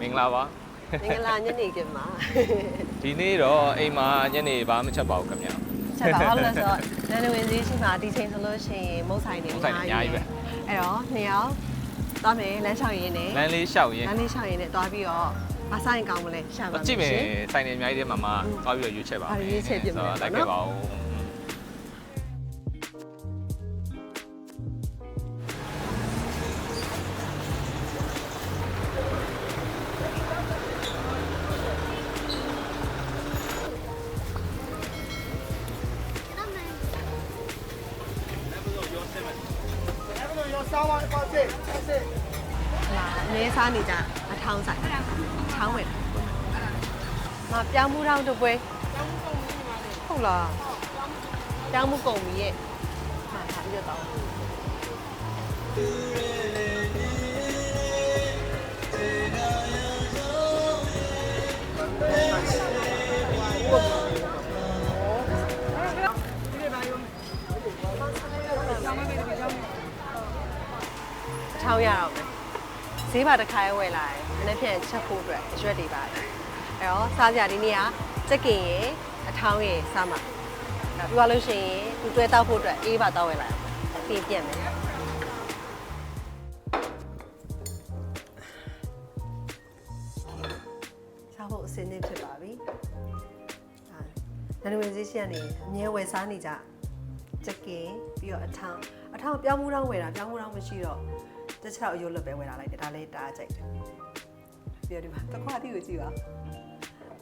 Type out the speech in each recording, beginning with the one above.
မင်္ဂလာပါမင်္ဂလာညနေခင်းပါဒီနေ့တော့အိမ်မှာညနေဘာမှမချက်ပါဘူးခင်ဗျာချက်ပါဘာလို့လဲဆိုတော့နန်နဝင်စည်းရှိမှဒီချိန်ဆိုလို့ရှိရင်မုတ်ဆိုင်နေမုတ်ဆိုင်တွေအများကြီးပဲအဲ့တော့နှစ်ယောက်သွားမယ်လမ်းလျှောက်ရင်းနဲ့လမ်းလေးလျှောက်ရင်လမ်းလေးလျှောက်ရင်းနဲ့သွားပြီးတော့မဆိုင်ကောင်းမလဲရှာပါမယ်ကြည့်မယ်ရှင်ဆိုင်နေအများကြီးထဲမှာမှသွားပြီးတော့ရွေးချက်ပါဟာရွေးချက်ပြင်မယ်ဆိုတော့ပေါ့လိုက်နော်ခဲ့ပါဦး လာအနေစားနေကြအထောင်းဆိုင်ချောင်းဝင်မပြောင်းမှုတောင်းတပွဲဟုတ်လားပြောင်းမှုကုန်ပြီရဲ့ဟာဟာပြီးတော့အ ထောင်းရတော့မယ်ဈေးမှာတစ်ခါရဲဝယ်လာတယ်မနေ့ပြန်ချက်ဖို့အတွက်အရွက်တွေပါတယ်အဲ့တော့စားကြဒီနေ့ကစက်ကင်ရယ်အထောင်းရယ်စားမှာနောက်ပြီးသွားလို့ရှိရင်သူတွဲတောက်ဖို့အတွက်အေးပါတောက်ဝယ်လာတယ်ပြင်ပြက်မယ်စားဖို့အစင်းနေဖြစ်ပါပြီဟာနန်ဝင်ဈေးရှိကနေအမြဲဝယ်စားနေကြချက်ကင်ပြီးတော့အထောင်အထောင်ပြောင်းမှုတော့ဝယ်တာပြောင်းမှုတော့မရှိတော့ တစ်ချက်တော့အယိုးလွတ်ပဲဝယ်လာလိုက်တယ်ဒါလေးတားကြိုက်တယ်ပြီးတော့ဒီမှာတစ်ခွားတီကိုကြည့်ပါ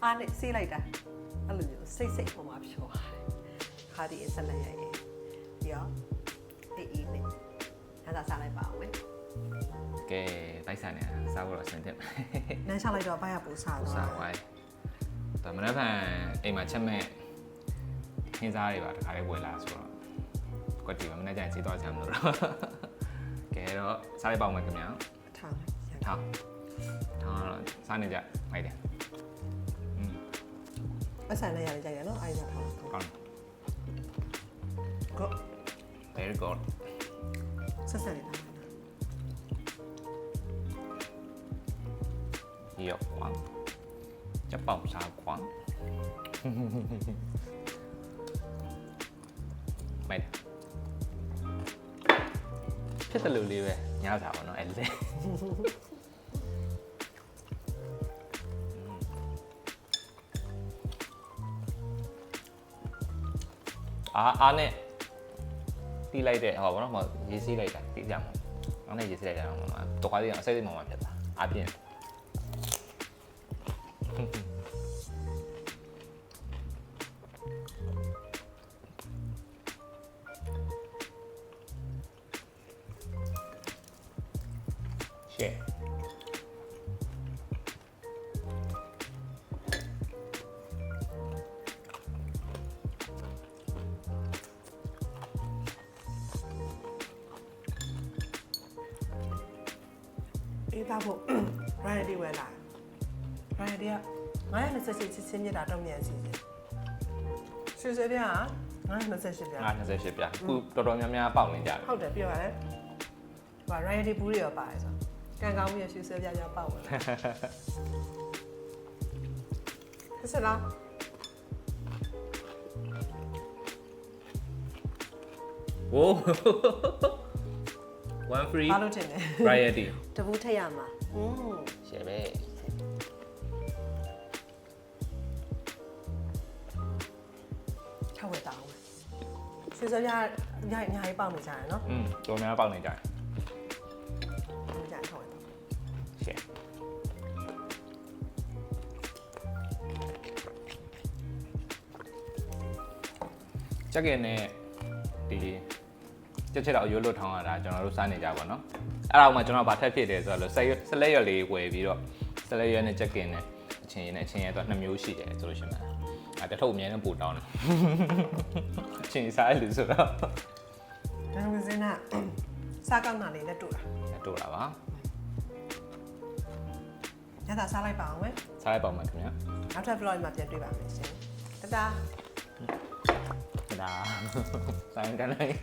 အားနဲ့ဆေးလိုက်တာအဲ့လိုမျိုးစိတ်စိတ်ပေါ်မှာဖြောပါတယ်ခါဒီအဆက်လက်ရရဲ့ပြီးတော့အေးအေးနဲ့အဲ့ဒါစားလိုက်ပါအောင်မယ်ကဲတိုက်ဆိုင်နေတာစားဖို့တော့အဆင်သင့်နန်းချလိုက်တော့ဘာရပူစားဟုတ်တော့စားဝိုင်းဒါမနေ့ကအိမ်မှာချက်မဲ့ခင်းစားတွေပါတခါလေးဝယ်လာဆိုတော့ကွက်တီပါမနေ့ကျရင်ဈေးတော့ချမ်းမလို့တော့ 然后啥地方我们怎么样？烫烫烫，啥人家买的？嗯，我啥人家人家也弄爱家烫。好。Go. Very good. 啥啥人家？有光，叫爆炸光。买的。 ဖြစ်တယ်လို့လေးပဲညစားပါတော့အဲ့လေအာအားနဲ့တီးလိုက်တဲ့ဟောဘောနော်မရေးစီးလိုက်တာတီးကြမှာအားနဲ့ရေးစီးလိုက်တာတော့တော့ကွာလေးအောင်အစိမ့်စိမ့်မှမှဖြစ်တာအားပြင်း ရှယ်အေးသားဖို့ Ryan ဒီဝယ်လာ Ryan ဒီက928ချစ်ချင်းမြတ်တာတော့မြန်စီစဉ်စီစဉ်ပြ928ပြငါ28ပြခုတော်တော်များများပေါက်နေကြတယ်ဟုတ်တယ်ပြောရတယ်ဟို Ryan ဒီဘူးတွေရောပါတယ်ဆို ကန်ကောင်းပြီးရှူဆဲပြပြပေါက်ဝင်ဆက်စလား ဝိုး one free ဘာလို့တင်လဲ variety တဘူးထက်ရမှာอืม ရှယ်ပဲ ထောက်ဝက်တာအောင်ရှူဆဲပြညညကြီးပေါက်နေကြတယ်နော် อืมတော်များများပေါက်နေကြတယ် ချက်ကင်နဲ့ဒီချက်ချက်တော့အယိုးလွတ်ထောင်းရတာကျွန်တော်တို့စားနေကြပါတော့အဲ့ဒါမှကျွန်တော်ဗာထက်ဖြစ်တယ်ဆိုတော့ဆက်ဆက်လက်ရွက်လေးဝယ်ပြီးတော့ဆက်လက်ရွက်နဲ့ချက်ကင်နဲ့အချင်းရည်နဲ့အချင်းရည်တော့နှစ်မျိုးရှိတယ်ဆိုလို့ရှိရင်အဲ့တထုပ်အမြဲတမ်းပူတောင်းတယ်အချင်းစားလို့ဆိုတော့ဒါမှမဟုတ်စင်းကစားကောင်းတာလေးနဲ့တူတာတို့တာပါညသာစားလိုက်ပါအောင်မယ်စားလိုက်ပါဦးမယ်ခင်ဗျာနောက်ထပ် vlog မှာပြန်တွေ့ပါမယ်ရှင်တတား な。大変だない